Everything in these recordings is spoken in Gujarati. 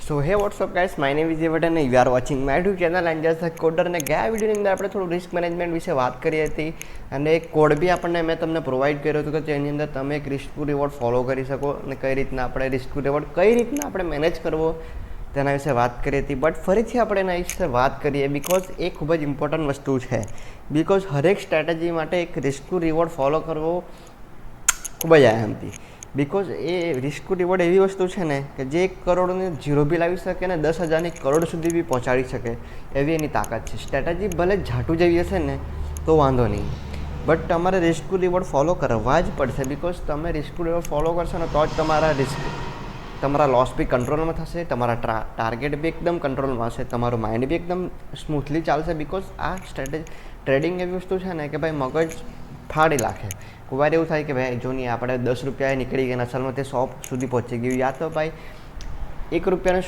So hey what's up guys my name Vijay Bhatt અને you are watching my to channel and just coder અને ગયા વિડીયોની અંદર આપણે થોડું રિસ્ક મેનેજમેન્ટ વિશે વાત કરી હતી. અને એક કોડ બી આપણને મેં તમને પ્રોવાઈડ કર્યો હતો કે જેની અંદર તમે એક રિસ્ક ટુ રિવોર્ડ ફોલો કરી શકો અને કઈ રીતના આપણે રિસ્ક ટુ રિવોર્ડ કઈ રીતના આપણે મેનેજ કરવો તેના વિશે વાત કરી હતી. બટ ફરીથી આપણે એના વિશે વાત કરીએ બિકોઝ એ ખૂબ જ ઇમ્પોર્ટન્ટ વસ્તુ છે. બિકોઝ હરેક સ્ટ્રેટેજી માટે એક રિસ્ક ટુ રિવોર્ડ ફોલો કરવો ખૂબ જ આયામથી બિકોઝ એ રિસ્ક રિવોર્ડ એવી વસ્તુ છે ને કે જે એક કરોડને ઝીરો બી લાવી શકે ને દસ હજારની કરોડ સુધી બી પહોંચાડી શકે, એવી એની તાકાત છે. સ્ટ્રેટેજી ભલે ઝાટું જેવી હશે ને, તો વાંધો નહીં. બટ તમારે રિસ્ક રિવોર્ડ ફોલો કરવા જ પડશે બિકોઝ તમે રિસ્ક રિવોર્ડ ફોલો કરશો ને તો જ તમારા રિસ્ક તમારા લોસ બી કંટ્રોલમાં થશે, તમારા ટ્રા ટાર્ગેટ બી એકદમ કંટ્રોલમાં હશે, તમારું માઇન્ડ બી એકદમ સ્મૂથલી ચાલશે બિકોઝ આ સ્ટ્રેટેજી ટ્રેડિંગ એવી વસ્તુ છે ને કે ભાઈ મગજ ફાડી નાખે. કોઈવાર એવું થાય કે ભાઈ જો નહીં આપણે દસ રૂપિયાએ નીકળી ગયા અસલમાં તે સો સુધી પહોંચી ગયું. યા તો ભાઈ, એક રૂપિયાનું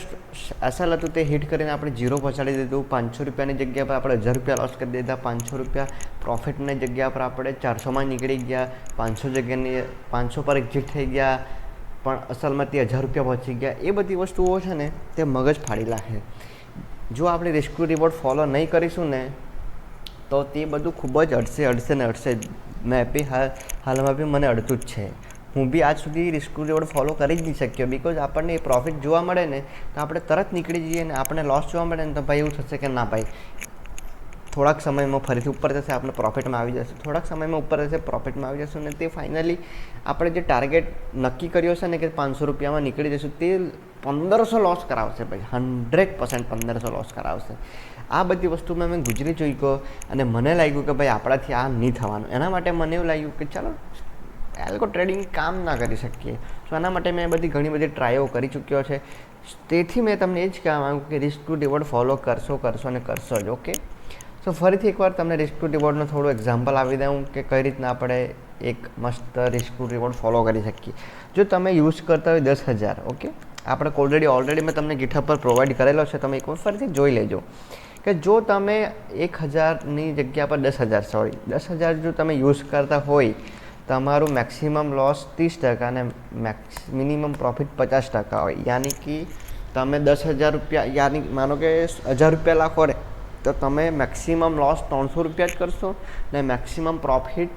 અસલ હતું તે હિટ કરીને આપણે ઝીરો પહોંચાડી દીધું. પાંચસો રૂપિયાની જગ્યા પર આપણે હજાર રૂપિયા લોસ કરી દીધા. પાંચસો રૂપિયા પ્રોફિટની જગ્યા પર આપણે ચારસોમાં નીકળી ગયા. પાંચસો જગ્યાની, પાંચસો પર એક્ઝિટ થઈ ગયા. પણ અસલમાં તે હજાર રૂપિયા પહોંચી ગયા. એ બધી વસ્તુઓ છે ને, તે મગજ ફાડી નાખે. જો આપણે રિસ્ક રિવોર્ડ ફોલો નહીં કરીશું ને, તો તે બધું ખૂબ જ અડશે અડશે ને અડશે મેં બી હાલ હાલમાં બી મને અડતું જ છે. હું બી આજ સુધી રિસ્ક રિવોર્ડ ફોલો કરી જ નહીં શક્યો. બિકોઝ આપણને એ પ્રોફિટ જોવા મળે ને, તો આપણે તરત નીકળી જઈએ ને આપણને લોસ જોવા મળે ને, તો ભાઈ એવું થશે કે ના ભાઈ થોડાક સમયમાં ફરીથી ઉપર જશે, આપણે પ્રોફિટમાં આવી જશે. થોડાક સમયમાં ઉપર જશે પ્રોફિટમાં આવી જશું અને તે ફાઇનલી આપણે જે ટાર્ગેટ નક્કી કર્યો છે ને કે પાંચસો રૂપિયામાં નીકળી જશું, તે પંદરસો લોસ કરાવશે ભાઈ. હંડ્રેડ પર્સન્ટ પંદરસો લોસ કરાવશે. આ બધી વસ્તુમાં મેં ગુજરી જોઈ ગયો અને મને લાગ્યું કે ભાઈ આપણાથી આ નહીં થવાનું. એના માટે મને એવું લાગ્યું કે ચાલો એલકો ટ્રેડિંગ કામ ના કરી શકીએ. સો એના માટે મેં બધી ઘણી બધી ટ્રાયો કરી ચૂક્યો છે. તેથી મેં તમને એ જ કહેવા માગું કે રિસ્ક ટુ રિવોર્ડ ફોલો કરશો કરશો અને કરશો જ ઓકે સો ફરીથી એકવાર તમને રિસ્ક ટુ રિવોર્ડનો થોડું એક્ઝામ્પલ આપી દઉં કે કઈ રીતના આપણે એક મસ્ત રિસ્ક ટુ રિવોર્ડ ફોલો કરી શકીએ. જો તમે યુઝ કરતા હોય દસ હજાર ઓકે આપણે ઓલરેડી ઓલરેડી મેં તમને ગીઠપ પર પ્રોવાઈડ કરેલો છે, તમે એકવાર ફરીથી જોઈ લેજો. કે જો તમે એક હજારની જગ્યા પર દસ હજાર સોરી દસ હજાર જો તમે યુઝ કરતા હોય, તમારું મેક્સિમમ લોસ ત્રીસ ટકા અને મેક્સ મિનિમમ પ્રોફિટ પચાસ ટકા હોય. યાની કે તમે દસ હજાર રૂપિયા, યાની, માનો કે હજાર રૂપિયા લાખો તો તમે મેક્સિમમ લોસ ત્રણસો રૂપિયા જ કરશો ને મેક્સિમમ પ્રોફિટ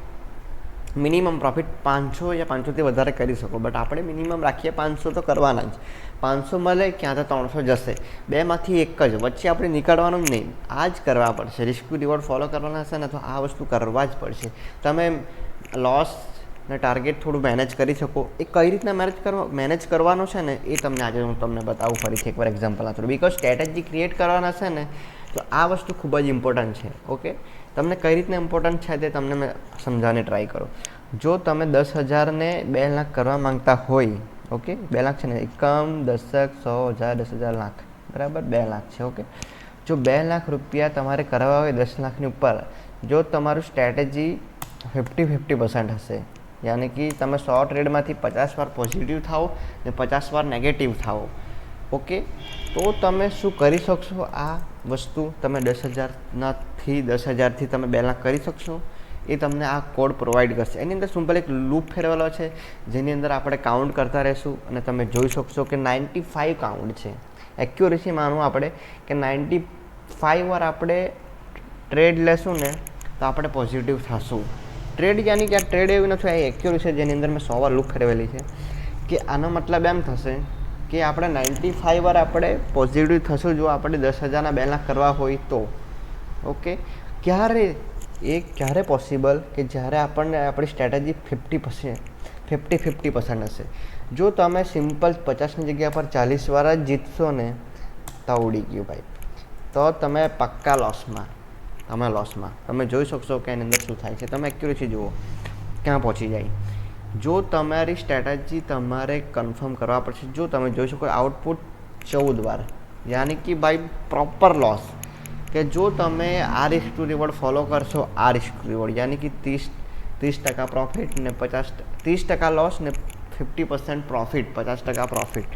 મિનિમમ પ્રોફિટ પાંચસો યા પાંચસોથી વધારે કરી શકો. બટ આપણે મિનિમમ રાખીએ પાંચસો તો કરવાના જ. પાંચસો મળે ક્યાં તો ત્રણસો જશે. બેમાંથી એક જ. વચ્ચે આપણે નીકળવાનું નહીં. આ જ કરવા પડશે. રિસ્ક રિવોર્ડ ફોલો કરવાના હશે ને તો આ વસ્તુ કરવા જ પડશે. તમે લોસ ને ટાર્ગેટ થોડું મેનેજ કરી શકો. એ કઈ રીતના મેનેજ કરવા? મેનેજ કરવાનો છે ને એ તમને આજે હું તમને બતાવું ફરીથી એકવાર એક્ઝામ્પલ આપું બિકોઝ સ્ટ્રેટેજી ક્રિએટ કરવાના છે ને તો આ વસ્તુ ખૂબ જ ઇમ્પોર્ટન્ટ છે ઓકે તમને કઈ રીતના ઇમ્પોર્ટન્ટ છે તે તમને મેં સમજાવવાની ટ્રાય કરું. જો તમે દસ હજારને બે લાખ કરવા માંગતા હોય ઓકે બે લાખ છે ને, એકમ દશક સો હજાર, દસ હજાર લાખ, બરાબર? બે લાખ છે ઓકે જો બે લાખ રૂપિયા તમારે કરવા હોય દસ લાખની ઉપર, જો તમારું સ્ટ્રેટેજી ફિફ્ટી ફિફ્ટી પર્સન્ટ હશે, યાની કે તમે સો ટ્રેડમાંથી પચાસ વાર પોઝિટિવ થાઓ ને પચાસ વાર નેગેટિવ થાઓ. ઓકે? તો તમે શું કરી શકશો? આ વસ્તુ તમે દસ હજારનાથી દસ હજારથી તમે બે લાખ કરી શકશો. એ તમને આ કોડ પ્રોવાઈડ કરશે. એની અંદર સિમ્પલ એક લૂપ ફેરવેલો છે, જેની અંદર આપણે કાઉન્ટ કરતા રહીશું અને તમે જોઈ શકશો કે નાઇન્ટી ફાઇવ કાઉન્ટ છે. એક્યુરેસી માનું આપણે કે નાઇન્ટી ફાઇવ વાર આપણે ટ્રેડ લેશું ને, તો આપણે પોઝિટિવ થશું. ટ્રેડ યાની કે આ ટ્રેડ એવી નથી, આ એક્યુરેસી જેની અંદર મેં સો વાર લૂપ ફેરવેલી છે. કે આનો મતલબ એમ થશે કે આપણે નાઇન્ટી ફાઇવ વાર આપણે પોઝિટિવ થશું જો આપણે દસ હજારના બેલેન્સ કરવા હોય તો. ઓકે ક્યારે? એ ક્યારે પોસિબલ કે જ્યારે આપણને આપણી strategy fifty percent fifty fifty percent હશે? જો તમે સિમ્પલ પચાસની જગ્યા પર ચાલીસ વાર જ જીતશો ને, તો ઉડી ગયું ભાઈ. તો તમે પક્કા લોસમાં તમે લોસમાં તમે જોઈ શકશો કે એની અંદર શું થાય છે. તમે એક્યુરેસી જુઓ. ક્યાં પહોંચી જાય. જો તમારી સ્ટ્રેટેજી તમારે કન્ફર્મ કરવા પડશે, જો તમે જોઈ શકો આઉટપુટ ચૌદ વાર, યાની કે બાય પ્રોપર લોસ કે જો તમે આ રિસ્ક ટુ રિવોર્ડ ફોલો કરશો, આ રિસ્ક રિવોર્ડ યાની કે ત્રીસ ત્રીસ ટકા પ્રોફિટ ને પચાસ, ત્રીસ ટકા લોસ ને ફિફ્ટી પર્સન્ટ પ્રોફિટ પચાસ ટકા પ્રોફિટ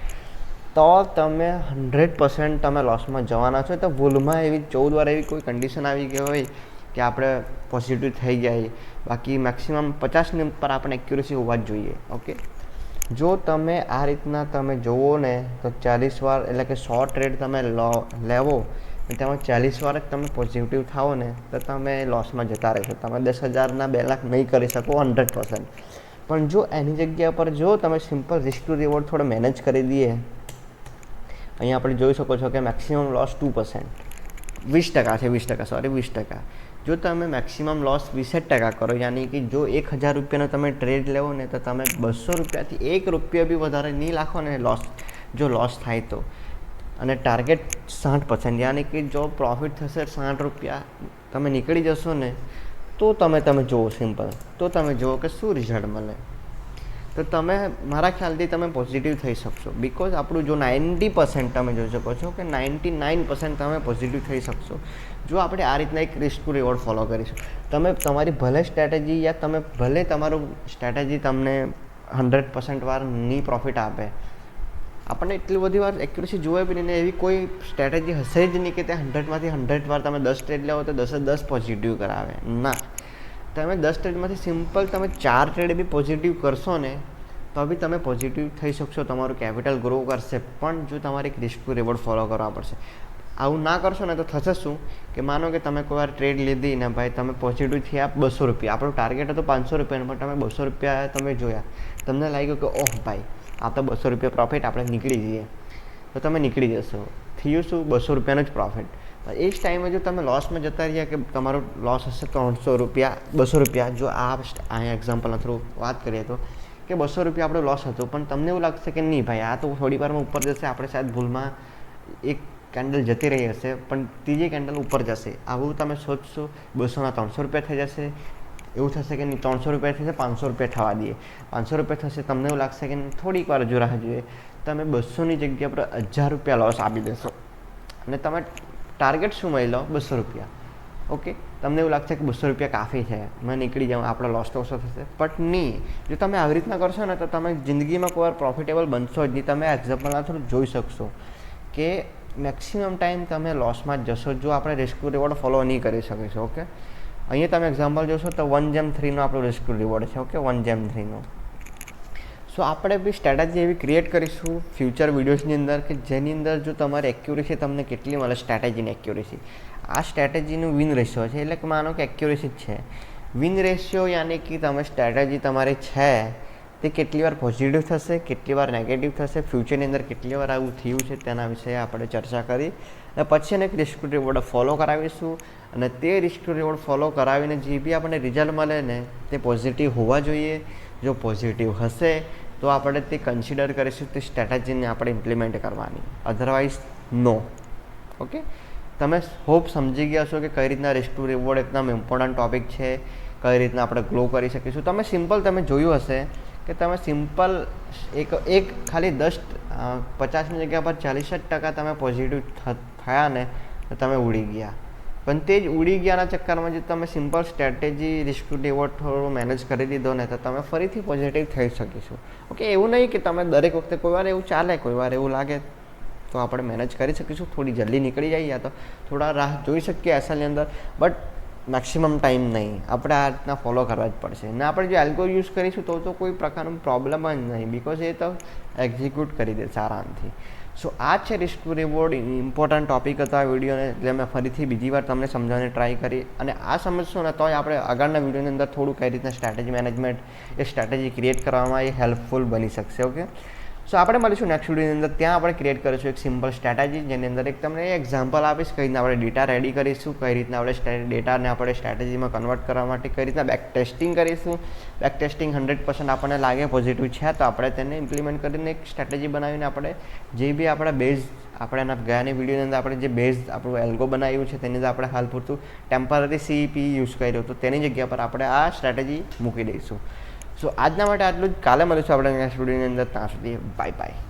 તો તમે હંડ્રેડ પર્સન્ટ તમે લોસમાં જવાના છો. તો ભૂલમાં એવી ચૌદ વાર એવી કોઈ કન્ડિશન આવી ગઈ હોય કે આપણે પોઝિટિવ થઈ ગયા બાકી મેક્સિમમ પચાસની ઉપર આપણે એક્યુરેસી હોવા જ જોઈએ ઓકે જો તમે આ રીતના તમે જુઓ ને, તો ચાલીસ વાર એટલે કે સો ટ્રેડ તમે લો, લેવો તેમાં ચાલીસ વાર જ તમે પોઝિટિવ થાઓ ને, તો તમે લોસમાં જતા રહેશો. તમે દસ હજારના બે લાખ નહીં કરી શકો હંડ્રેડ પર્સન્ટ પણ જો એની જગ્યા પર જો તમે સિમ્પલ રિસ્ક ટુ રિવોર્ડ થોડો મેનેજ કરી દઈએ, અહીંયા આપણે જોઈ શકો છો કે મેક્સિમમ લોસ ટુ પર્સન્ટ વીસ ટકા છે, વીસ ટકા સોરી વીસ ટકા. જો તમે મેક્સિમમ લોસ વીસ ટકા કરો, યાની કે જો એક હજાર રૂપિયાનો તમે ટ્રેડ લેવો ને તો તમે બસો રૂપિયાથી એક રૂપિયા બી વધારે નહીં રાખો ને લોસ જો લોસ થાય તો. અને ટાર્ગેટ સાઠ પર્સન્ટ યાની કે જો પ્રોફિટ થશે સાઠ રૂપિયા, તમે નીકળી જશો ને, તો તમે તમે જુઓ સિમ્પલ તો તમે જુઓ કે શું રિઝલ્ટ મળે. તો તમે મારા ખ્યાલથી તમે પોઝિટિવ થઈ શકશો. બિકોઝ આપણું જો નાઇન્ટી પર્સન્ટ તમે જોઈ શકો છો કે નાઇન્ટી નાઇન પર્સન્ટ તમે પોઝિટિવ થઈ શકશો. જો આપણે આ રીતના એક રિસ્ક રિવોર્ડ ફોલો કરીશું. તમે તમારી ભલે સ્ટ્રેટેજી યા તમે ભલે તમારું સ્ટ્રેટેજી તમને હંડ્રેડ પર્સન્ટ વારની પ્રોફિટ આપે. આપણને એટલી બધી વાર એક્યુરેસી જોવે બી નહીં એવી કોઈ સ્ટ્રેટેજી હશે જ નહીં કે તે હંડ્રેડમાંથી હંડ્રેડ વાર તમે દસ ટ્રેડ લેવો તો દસે દસ પોઝિટિવ કરાવે. ના. તમે દસ ટ્રેડમાંથી સિમ્પલ તમે ચાર ટ્રેડ બી પોઝિટિવ કરશો ને, તો બી તમે પોઝિટિવ થઈ શકશો. તમારું કેપિટલ ગ્રો કરશે. પણ જો તમારે એક રિસ્ક ટુ રિવોર્ડ ફોલો કરવા પડશે. આવું ના કરશો ને તો થશે શું? કે માનો કે તમે કોઈ વાર ટ્રેડ લીધી ને ભાઈ તમે પોઝિટિવ થયા બસો રૂપિયા. આપણું ટાર્ગેટ હતો પાંચસો રૂપિયાનું પણ તમે બસો રૂપિયા તમે જોયા. તમને લાગ્યું કે, ઓહ, ભાઈ, આ તો બસો રૂપિયા પ્રોફિટ આપણે નીકળી જઈએ. તો તમે નીકળી જશો. થયું શું? બસો રૂપિયાનો જ પ્રોફિટ એ જ ટાઈમે જો તમે લોસમાં જતા રહ્યા કે તમારો લોસ હશે ત્રણસો રૂપિયા, બસો રૂપિયા, જો આ અહીંયા એક્ઝામ્પલના થ્રુ વાત કરીએ તો, કે બસો રૂપિયા આપણો લોસ હતો, પણ તમને એવું લાગશે કે નહીં ભાઈ, આ તો થોડી વારમાં ઉપર જશે, આપણે શાયદ ભૂલમાં એક કેન્ડલ જતી રહી હશે, પણ ત્રીજી કેન્ડલ ઉપર જશે. આવું તમે સોચશો બસોના ત્રણસો રૂપિયા થઈ જશે. એવું થશે કે નહીં, ત્રણસો રૂપિયા થશે પાંચસો રૂપિયા થવા દઈએ. પાંચસો રૂપિયા થશે, તમને એવું લાગશે કે થોડીક વાર જો રાહ જોઈએ તમે બસોની જગ્યા પર હજાર રૂપિયા લોસ આપી દેશો. અને તમે ટાર્ગેટ શું મળી લો? બસો રૂપિયા. ઓકે તમને એવું લાગશે કે બસો રૂપિયા કાફી છે. મેં નીકળી જાઉં, આપણો લોસ તો ઓછો થશે. બટ નહીં. જો તમે આવી રીતના કરશો ને, તો તમે જિંદગીમાં કોઈ વાર પ્રોફિટેબલ બનશો જ નહીં. તમે એક્ઝામ્પલના થ્રુ જોઈ શકશો કે મેક્સિમમ ટાઈમ તમે લોસમાં જ જશો, જો આપણે રિસ્ક રિવોર્ડ ફોલો નહીં કરી શકીશું ઓકે અહીંયા તમે એક્ઝામ્પલ જોશો તો વન જેમ થ્રીનો આપણો રિસ્ક રિવોર્ડ છે ઓકે વન જેમ થ્રીનો સો આપણે બી સ્ટ્રેટેજી એવી ક્રિએટ કરીશું ફ્યુચર વિડીયોઝની અંદર કે જેની અંદર જો તમારી એક્યુરેસી તમને કેટલી મળે સ્ટ્રેટેજીની એક્યુરેસી આ સ્ટ્રેટેજીનું વિન રેશિયો છે, એટલે કે માનો કે એક્યુરેસી જ છે. વિન રેશિયો યાની કે તમે સ્ટ્રેટેજી તમારી છે, તે કેટલી વાર પોઝિટિવ થશે, કેટલી વાર નેગેટિવ થશે ફ્યુચરની અંદર કેટલી વાર આવું થયું છે તેના વિશે આપણે ચર્ચા કરી. અને પછી એને રિસ્ક રિવોર્ડ ફોલો કરાવીશું. અને તે રિસ્ક રિવોર્ડ ફોલો કરાવીને જે બી આપણને રિઝલ્ટ મળે ને, તે પોઝિટિવ હોવા જોઈએ. જો પોઝિટિવ હશે તો આપણે તે કન્સિડર કરીશું તે સ્ટ્રેટેજીને આપણે ઇમ્પ્લિમેન્ટ કરવાની. અધરવાઇઝ નો ઓકે તમે હોપ સમજી ગયા છો કે કઈ રીતના રિસ્ક ટુ રિવોર્ડ એકદમ ઇમ્પોર્ટન્ટ ટોપિક છે, કઈ રીતના આપણે ગ્લો કરી શકીશું. તમે સિમ્પલ તમે જોયું હશે કે તમે સિમ્પલ એક એક ખાલી દસ પચાસની જગ્યા પર ચાલીસ જ ટકા તમે પોઝિટિવ થયા ને તો તમે ઉડી ગયા. પણ તે જ ઉડી ગયાના ચક્કરમાં જે તમે સિમ્પલ સ્ટ્રેટેજી રિસ્ક રિવોર્ડ થોડું મેનેજ કરી દીધો ને તો તમે ફરીથી પોઝિટિવ થઈ શકીશું. ઓકે એવું નહીં કે તમે દરેક વખતે કોઈ વાર એવું ચાલે, કોઈ વાર એવું લાગે, તો આપણે મેનેજ કરી શકીશું. થોડી જલ્દી નીકળી જઈએ તો થોડા રાહ જોઈ શકીએ એસલની અંદર. બટ મેક્સિમમ ટાઈમ નહીં. આપણે આ રીતના ફોલો કરવા જ પડશે. ને આપણે જો એલ્ગો યુઝ કરીશું તો તો કોઈ પ્રકારનું પ્રોબ્લેમ જ નહીં બિકોઝ એ તો એક્ઝિક્યુટ કરી દે આરામથી સો આ છે risk to reward important topic હતો આ વિડીયોને, એટલે મેં ફરીથી બીજી વાર તમને સમજાવવાની ટ્રાય કરી. અને આ સમજશો ને તોય આપણે આગળના વિડીયોની અંદર થોડું કઈ રીતના સ્ટ્રેટેજી મેનેજમેન્ટ એ સ્ટ્રેટેજી ક્રિએટ કરવામાં એ હેલ્પફુલ બની શકશે ઓકે સો આપણે મળીશું નેક્સ્ટ વિડીયોની અંદર. ત્યાં આપણે ક્રિએટ કરીશું એક સિમ્પલ સ્ટ્રેટેજી જેની અંદર એક તમને એક્ઝામ્પલ આપીશ કઈ રીતના આપણે ડેટા રેડી કરીશું, કઈ રીતના આપણે ડેટાને આપણે સ્ટ્રેટેજીમાં કન્વર્ટ કરવા માટે કઈ રીતના બેક ટેસ્ટિંગ કરીશું. બેક ટેસ્ટિંગ હંડ્રેડ પર્સન્ટ આપણને લાગે પોઝિટિવ છે, તો આપણે તેને ઇમ્પ્લિમેન્ટ કરીને એક સ્ટ્રેટેજી બનાવીને આપણે જે બી આપણા બેઝ આપણે એના ગયાની વિડીયોની અંદર આપણે જે બેઝ આપણું એલ્ગો બનાવ્યું છે, તેની અંદર આપણે હાલ પૂરતું ટેમ્પરરી સીપી યુઝ કર્યું, તો તેની જગ્યા પર આપણે આ સ્ટ્રેટેજી મૂકી દઈશું. સો આજના માટે આટલું જ. કાલે મળીશું આપણે નેક્સ્ટ વિડીયોની અંદર. ત્યાં સુધી બાય બાય